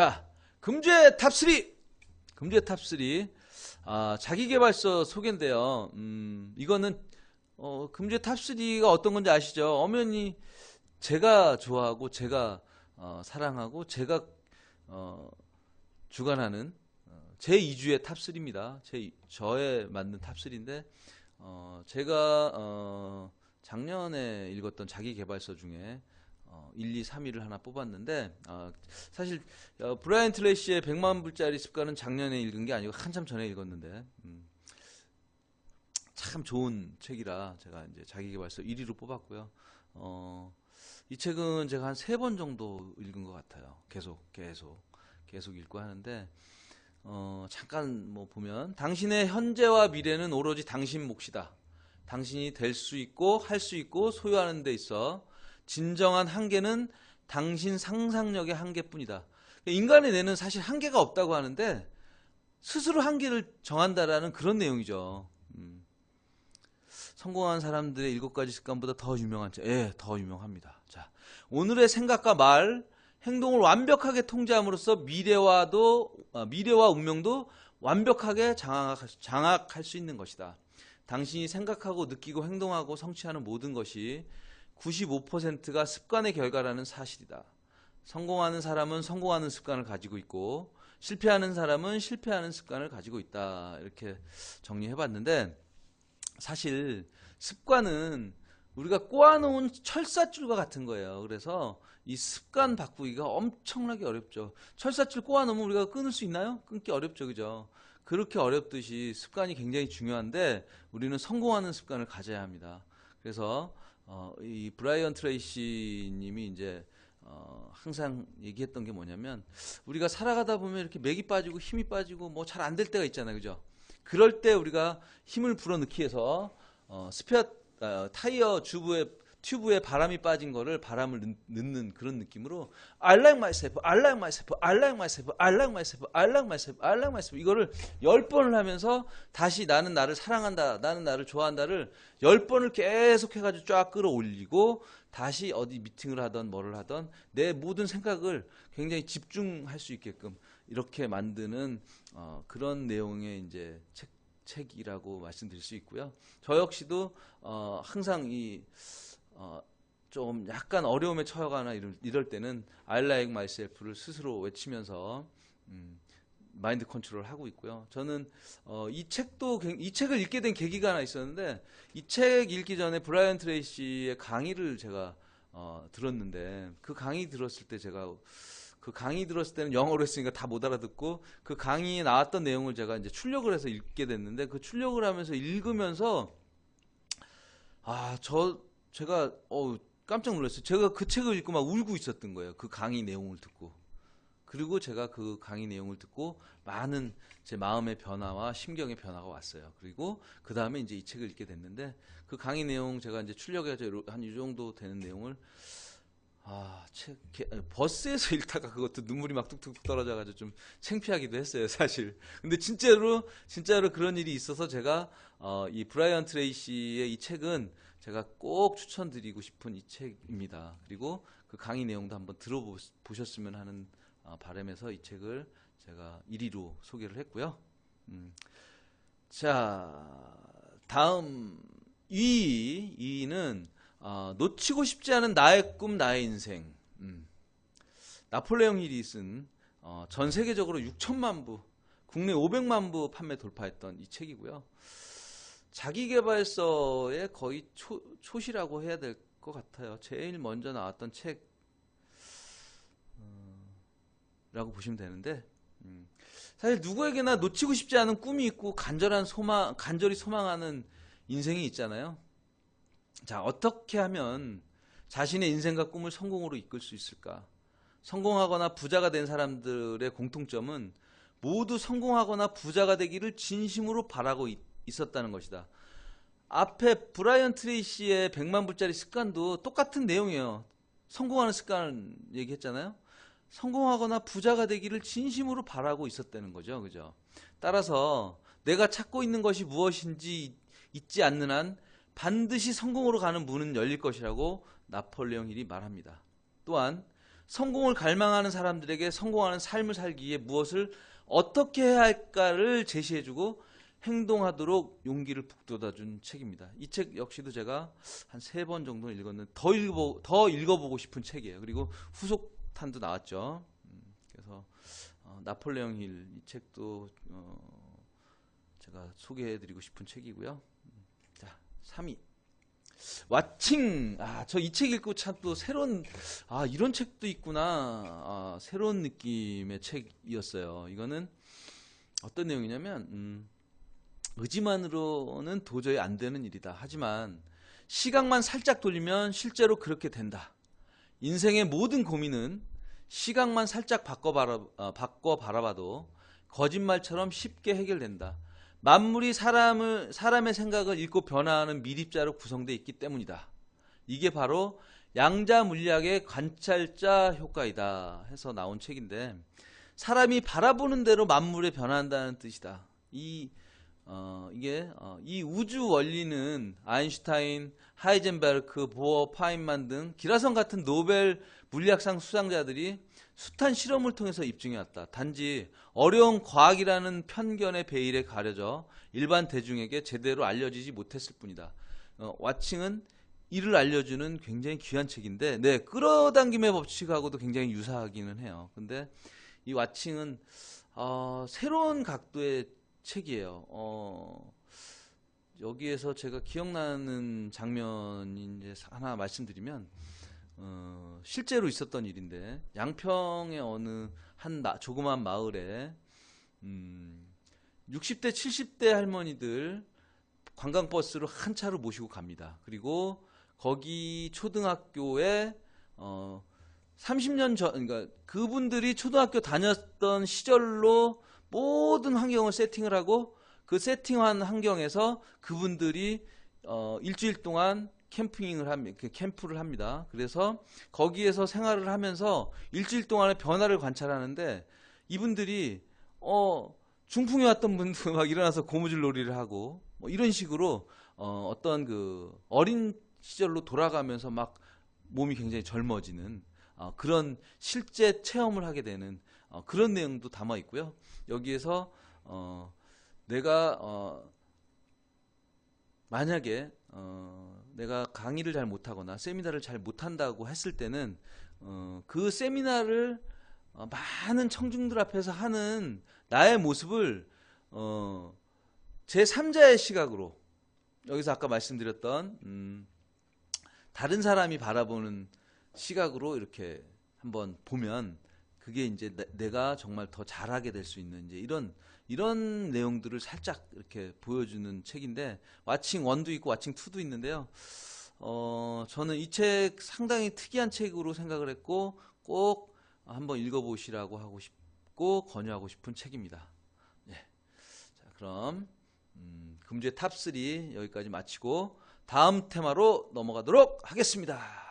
자, 금주의 탑3! 금주의 탑3. 아, 자기개발서 소개인데요. 음, 이거는, 어, 금주의 탑3가 어떤 건지 아시죠? 엄연히 제가 좋아하고, 제가, 어, 사랑하고, 제가, 어, 주관하는, 어, 제 2주의 탑3입니다. 제, 이- 저에 맞는 탑3인데, 어, 제가, 어, 작년에 읽었던 자기개발서 중에, 어, 1, 2, 3위를 하나 뽑았는데, 어, 사실 어, 브라이언 트레이시의 100만 불짜리 습관은 작년에 읽은 게 아니고 한참 전에 읽었는데 음, 참 좋은 책이라 제가 이제 자기계발서 1위로 뽑았고요. 어, 이 책은 제가 한 세 번 정도 읽은 것 같아요. 계속 계속 계속 읽고 하는데 어, 잠깐 뭐 보면 당신의 현재와 미래는 오로지 당신 몫이다. 당신이 될 수 있고 할 수 있고 소유하는 데 있어 진정한 한계는 당신 상상력의 한계뿐이다. 인간의 뇌는 사실 한계가 없다고 하는데 스스로 한계를 정한다라는 그런 내용이죠. 음. 성공한 사람들의 일곱 가지 습관보다 더 유명한 책, 예, 더 유명합니다. 자, 오늘의 생각과 말, 행동을 완벽하게 통제함으로써 미래와도 아, 미래와 운명도 완벽하게 장악, 장악할 수 있는 것이다. 당신이 생각하고 느끼고 행동하고 성취하는 모든 것이 95%가 습관의 결과라는 사실이다. 성공하는 사람은 성공하는 습관을 가지고 있고 실패하는 사람은 실패하는 습관을 가지고 있다. 이렇게 정리해 봤는데 사실 습관은 우리가 꼬아놓은 철사줄과 같은 거예요. 그래서 이 습관 바꾸기가 엄청나게 어렵죠. 철사줄 꼬아놓으면 우리가 끊을 수 있나요? 끊기 어렵죠. 그죠? 그렇게 어렵듯이 습관이 굉장히 중요한데 우리는 성공하는 습관을 가져야 합니다. 그래서 어, 이 브라이언 트레이시 님이 이제 어, 항상 얘기했던 게 뭐냐면 우리가 살아가다 보면 이렇게 맥이 빠지고 힘이 빠지고 뭐 잘 안 될 때가 있잖아요. 그죠? 그럴 때 우리가 힘을 불어넣기 위해서 어, 스페어 어, 타이어 주부에 튜브에 바람이 빠진 거를 바람을 넣, 넣는 그런 느낌으로 I like myself, I like myself, I like myself, I like myself, I like myself, I like myself 이거를 열 번을 하면서 다시 나는 나를 사랑한다, 나는 나를 좋아한다를 열 번을 계속 해가지고 쫙 끌어올리고 다시 어디 미팅을 하던 뭐를 하던 내 모든 생각을 굉장히 집중할 수 있게끔 이렇게 만드는 어, 그런 내용의 이제 책 책이라고 말씀드릴 수 있고요. 저 역시도 어, 항상 이 어, 좀 약간 어려움에 처하거나 이럴, 이럴 때는 I like myself를 스스로 외치면서 음, 마인드 컨트롤 하고 있고요. 저는 어, 이 책도 굉- 이 책을 읽게 된 계기가 하나 있었는데 이 책 읽기 전에 브라이언 트레이시의 강의를 제가 어, 들었는데 그 강의 들었을 때 제가 그 강의 들었을 때는 영어로 했으니까 다 못 알아듣고 그 강의에 나왔던 내용을 제가 이제 출력을 해서 읽게 됐는데 그 출력을 하면서 읽으면서 아, 저 제가 어 깜짝 놀랐어요. 제가 그 책을 읽고 막 울고 있었던 거예요. 그 강의 내용을 듣고. 그리고 제가 그 강의 내용을 듣고 많은 제 마음의 변화와 심경의 변화가 왔어요. 그리고 그 다음에 이제 이 책을 읽게 됐는데 그 강의 내용 제가 이제 출력해서 한 이 정도 되는 내용을 아, 책, 게- 버스에서 읽다가 그것도 눈물이 막 뚝뚝 떨어져가지고 좀 창피하기도 했어요, 사실. 근데 진짜로, 진짜로 그런 일이 있어서 제가, 어, 이 브라이언 트레이시의 이 책은 제가 꼭 추천드리고 싶은 이 책입니다. 그리고 그 강의 내용도 한번 들어보셨으면 하는 어, 바람에서 이 책을 제가 1위로 소개를 했고요. 음. 자, 다음 2위, 2위는 어, 놓치고 싶지 않은 나의 꿈, 나의 인생. 음. 나폴레옹 힐이 쓴 어, 전 세계적으로 6천만 부, 국내 500만 부 판매 돌파했던 이 책이고요. 자기개발서의 거의 초, 초시라고 해야 될 것 같아요. 제일 먼저 나왔던 책, 어, 라고 보시면 되는데, 음. 사실 누구에게나 놓치고 싶지 않은 꿈이 있고 간절한 소망, 간절히 소망하는 인생이 있잖아요. 자, 어떻게 하면 자신의 인생과 꿈을 성공으로 이끌 수 있을까? 성공하거나 부자가 된 사람들의 공통점은 모두 성공하거나 부자가 되기를 진심으로 바라고 있, 있었다는 것이다. 앞에 브라이언 트레이시의 100만 불짜리 습관도 똑같은 내용이에요. 성공하는 습관 얘기했잖아요. 성공하거나 부자가 되기를 진심으로 바라고 있었다는 거죠. 그죠? 따라서 내가 찾고 있는 것이 무엇인지 잊지 않는 한 반드시 성공으로 가는 문은 열릴 것이라고 나폴레옹 힐이 말합니다. 또한 성공을 갈망하는 사람들에게 성공하는 삶을 살기 위해 무엇을 어떻게 해야 할까를 제시해주고 행동하도록 용기를 북돋아준 책입니다. 이 책 역시도 제가 한 세 번 정도 읽었는데 더 읽어 더 읽어보고 싶은 책이에요. 그리고 후속탄도 나왔죠. 음, 그래서 어, 나폴레옹 힐 이 책도 어, 제가 소개해드리고 싶은 책이고요. 음, 자, 3위. 왓칭. 아, 저 이 책 읽고 참 또 새로운, 아, 이런 책도 있구나. 아, 새로운 느낌의 책이었어요. 이거는 어떤 내용이냐면, 음, 의지만으로는 도저히 안 되는 일이다. 하지만, 시각만 살짝 돌리면 실제로 그렇게 된다. 인생의 모든 고민은 시각만 살짝 바꿔, 바라, 어, 바꿔 바라봐도 거짓말처럼 쉽게 해결된다. 만물이 사람을 사람의 생각을 읽고 변화하는 미립자로 구성되어 있기 때문이다. 이게 바로 양자 물리학의 관찰자 효과이다 해서 나온 책인데 사람이 바라보는 대로 만물에 변한다는 뜻이다. 이 어, 이게 어, 이 우주 원리는 아인슈타인, 하이젠베르크, 보어, 파인만 등 기라성 같은 노벨 물리학상 수상자들이 숱한 실험을 통해서 입증해왔다. 단지 어려운 과학이라는 편견의 베일에 가려져 일반 대중에게 제대로 알려지지 못했을 뿐이다. 어, 왓칭은 이를 알려주는 굉장히 귀한 책인데, 네, 끌어당김의 법칙하고도 굉장히 유사하기는 해요. 근데 이 왓칭은 어, 새로운 각도의 책이에요. 어, 여기에서 제가 기억나는 장면이 이제 하나 말씀드리면, 어, 실제로 있었던 일인데 양평의 어느 한 나- 조그만 마을에 음, 60대 70대 할머니들 관광버스로 한 차로 모시고 갑니다. 그리고 거기 초등학교에 어, 30년 전 그러니까 그분들이 초등학교 다녔던 시절로 모든 환경을 세팅을 하고 그 세팅한 환경에서 그분들이 어, 일주일 동안 캠핑을 합니다. 캠프를 합니다. 그래서 거기에서 생활을 하면서 일주일 동안의 변화를 관찰하는데 이분들이 어 중풍이 왔던 분도 막 일어나서 고무줄 놀이를 하고 뭐 이런 식으로 어 어떤 그 어린 시절로 돌아가면서 막 몸이 굉장히 젊어지는 어, 그런 실제 체험을 하게 되는 어, 그런 내용도 담아 있고요. 여기에서 어 내가 어 만약에 어, 내가 강의를 잘 못하거나 세미나를 잘 못한다고 했을 때는 어, 그 세미나를 어, 많은 청중들 앞에서 하는 나의 모습을 어, 제 3자의 시각으로 여기서 아까 말씀드렸던 음, 다른 사람이 바라보는 시각으로 이렇게 한번 보면 그게 이제 내- 내가 정말 더 잘하게 될 수 있는 이제 이런 이런 내용들을 살짝 이렇게 보여주는 책인데 왓칭 1도 있고 왓칭 2도 있는데요. 어, 저는 이 책 상당히 특이한 책으로 생각을 했고 꼭 한번 읽어보시라고 하고 싶고 권유하고 싶은 책입니다. 예. 자, 그럼 음, 금주의 탑3 여기까지 마치고 다음 테마로 넘어가도록 하겠습니다.